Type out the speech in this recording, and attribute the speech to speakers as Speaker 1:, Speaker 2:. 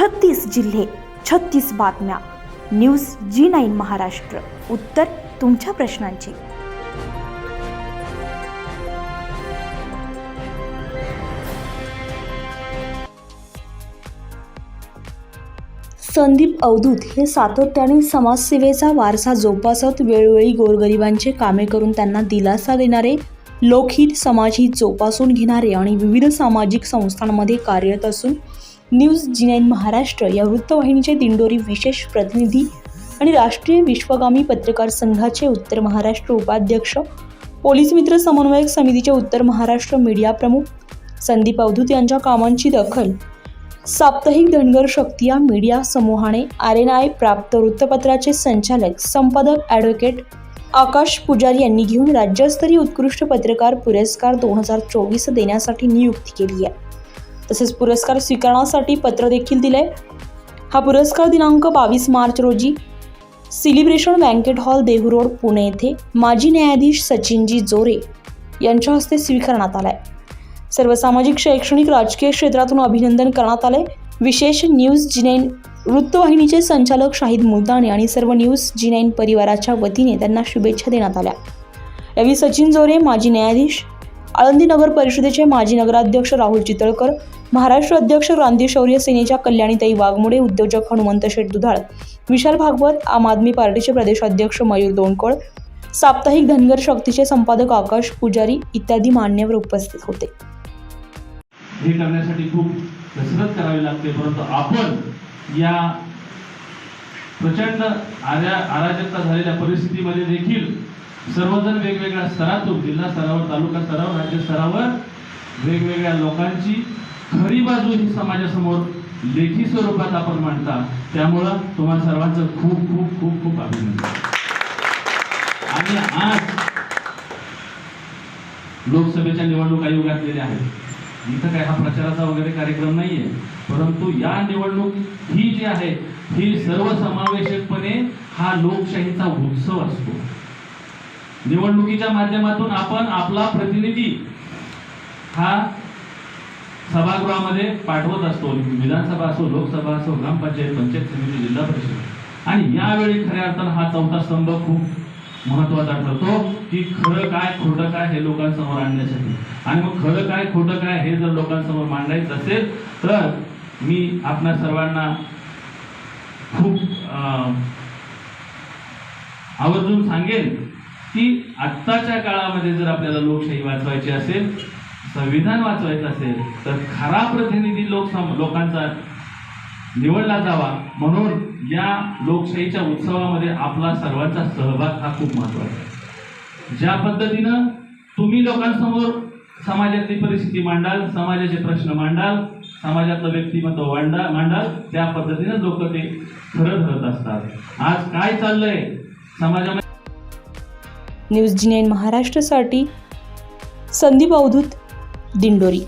Speaker 1: छत्तीस जिल्हे छत्तीस बातम्या. News G nine Maharashtra. उत्तर तुमच्या प्रश्नांची. संदीप अवधूत हे सातत्याने समाजसेवेचा वारसा जोपासत वेळोवेळी गोरगरिबांचे कामे करून त्यांना दिलासा देणारे लोकहित समाजहित जोपासून घेणारे आणि विविध सामाजिक संस्थांमध्ये कार्यरत असून न्यूज जी नाईन महाराष्ट्र या वृत्तवाहिनीचे दिंडोरी विशेष प्रतिनिधी आणि राष्ट्रीय विश्वगामी पत्रकार संघाचे उत्तर महाराष्ट्र उपाध्यक्ष पोलीस मित्र समन्वयक समितीचे उत्तर महाराष्ट्र मीडिया प्रमुख संदीप अवधूत यांच्या कामांची दखल साप्ताहिक धनगर शक्ती या मीडिया समूहाने आर एन आय प्राप्त वृत्तपत्राचे संचालक संपादक ॲडव्होकेट आकाश पुजारी यांनी घेऊन राज्यस्तरीय उत्कृष्ट पत्रकार पुरस्कार दोन हजार चोवीस देण्यासाठी नियुक्ती केली आहे. तसेच पुरस्कार स्वीकारण्यासाठी पत्र देखील दिले हा पुरस्कार दिनांक बावीस मार्च रोजी celebration banquet hall Dehu road Pune येथे माजी न्यायाधीश सचिनजी जोरे यांच्या हस्ते स्वीकारण्यात आलाय. सर्व सामाजिक शैक्षणिक राजकीय क्षेत्रातून अभिनंदन करण्यात आले विशेष न्यूज जी नाईन वृत्तवाहिनीचे संचालक शाहिद मुलतानी आणि सर्व न्यूज जी नाईन परिवाराच्या वतीने त्यांना शुभेच्छा देण्यात आल्या. यावेळी सचिन जोरे माजी न्यायाधीश आळंदी नगर परिषदेचे माजी नगराध्यक्ष राहुल चितळकर महाराष्ट्र अध्यक्ष क्रांती शौर्य सेनेच्या कल्याणीताई वाघमोडे उद्योजक हनुमंत शेठ दुधाळ विशाल भागवत आम आदमी पार्टीचे प्रदेशाध्यक्ष मयूर दोनकोळ साप्ताहिक धनगर शक्तीचे संपादक आकाश पुजारी इत्यादी मान्यवर उपस्थित होते.
Speaker 2: हे करण्यासाठी खूप कसरत करावी लागते परंतु आपण या प्रचंड आर्या अराजकता झालेल्या परिस्थितीमध्ये देखील सर्वजण वेगवेगळ्या स्तरातून जिल्हा स्तरावर तालुका स्तरावर राज्य स्तरावर वेगवेगळ्या लोकांची खरी बाजू ही समाजासमोर लेखी स्वरूपात आपण मांडता त्यामुळं तुम्हाला सर्वांचं खूप खूप खूप खूप अभिनंदन. आणि आज लोकसभेच्या निवडणूक आयोग घातलेल्या आहेत. इथं काय हा प्रचाराचा वगैरे कार्यक्रम नाहीये. परंतु या निवडणूक ही जी आहे ही सर्वसमावेशकपणे हा लोकशाहीचा उत्सव असतो. निवडणुकीच्या माध्यमातून आपण आपला प्रतिनिधी हा सभागृहामध्ये पाठवत असतो. विधानसभा असो लोकसभा असो ग्रामपंचायत पंचायत समिती जिल्हा परिषद. आणि यावेळी खऱ्या अर्थानं हा चौथा स्तंभ खूप महत्त्वाचा ठरतो की खरं काय खोटं काय हे लोकांसमोर आणण्यासाठी. आणि मग खरं काय खोटं काय हे जर लोकांसमोर मांडायचं असेल तर मी आपल्या सर्वांना खूप आवर्जून सांगेन की आत्ताच्या काळामध्ये जर आपल्याला लोकशाही वाचवायची असेल संविधान वाचवायचं असेल तर खरा प्रतिनिधी लोक लोकांचा निवडला जावा. म्हणून या लोकशाहीच्या उत्सवामध्ये आपला सर्वांचा सहभाग हा खूप महत्त्वाचा आहे. ज्या पद्धतीनं तुम्ही लोकांसमोर समाजातली परिस्थिती मांडाल समाजाचे प्रश्न मांडाल समाजातलं व्यक्तिमत्व मांडा मांडाल त्या पद्धतीनं लोक ते खरं धरत असतात. आज काय चाललंय? समाजामध्ये
Speaker 1: न्यूज जी नाईन महाराष्ट्रासाठी संदीप अवधूत. दिंडोरी.